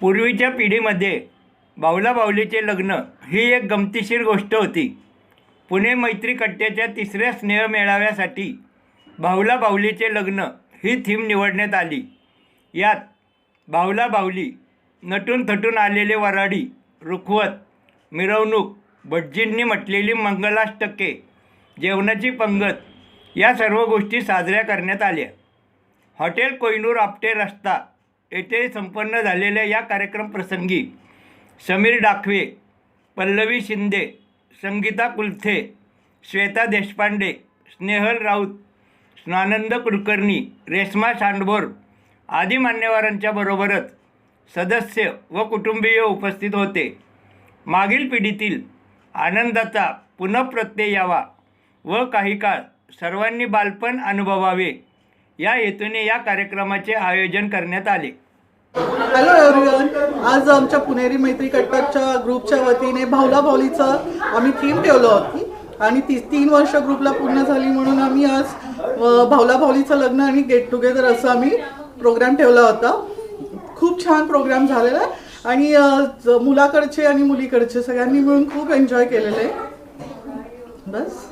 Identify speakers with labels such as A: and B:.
A: पूर्वीच्या पिढीमध्ये बावला बावलीचे लग्न ही एक गमतीशीर गोष्ट होती. पुणे मैत्री कट्ट्याच्या तिसऱ्या स्नेहमेळाव्यासाठी बाहुला बावलीचे लग्न ही थीम निवडण्यात आली. यात बाहुला बावली नटून थटून आलेले वराडी रुखवत मिरवणूक भटजींनी म्हटलेली मंगलाष्टके जेवणाची पंगत या सर्व गोष्टी साजऱ्या करण्यात आल्या. हॉटेल कोहिनूर आपटे रस्ता येथे संपन्न झालेल्या या कार्यक्रम प्रसंगी समीर डाखवे पल्लवी शिंदे संगीता कुलथे श्वेता देशपांडे स्नेहल राऊत स्नानंद कुलकर्णी रेश्मा सांडभोर आदी मान्यवरांच्या बरोबरच सदस्य व कुटुंबीय उपस्थित होते. मागील पिढीतील आनंदाचा पुनप्रत्यय यावा व काही काळ सर्वांनी बालपण अनुभवावे. या हेतूने या कार्यक्रमाचे आयोजन करण्यात आले.
B: हॅलो एव्हरीवन आज आमच्या पुणेरी मैत्री कटकच्या ग्रुपच्या वतीने भावला भावलीचं आम्ही थीम ठेवलं होती. आणि ती तीन वर्ष ग्रुपला पूर्ण झाली म्हणून आम्ही आज भावला भावलीचं लग्न आणि गेट टुगेदर असं आम्ही प्रोग्राम ठेवला होता. खूप छान प्रोग्राम झालेला आहे. आणि मुलाकडचे आणि मुलीकडचे सगळ्यांनी मिळून खूप एन्जॉय केलेलं आहे. बस.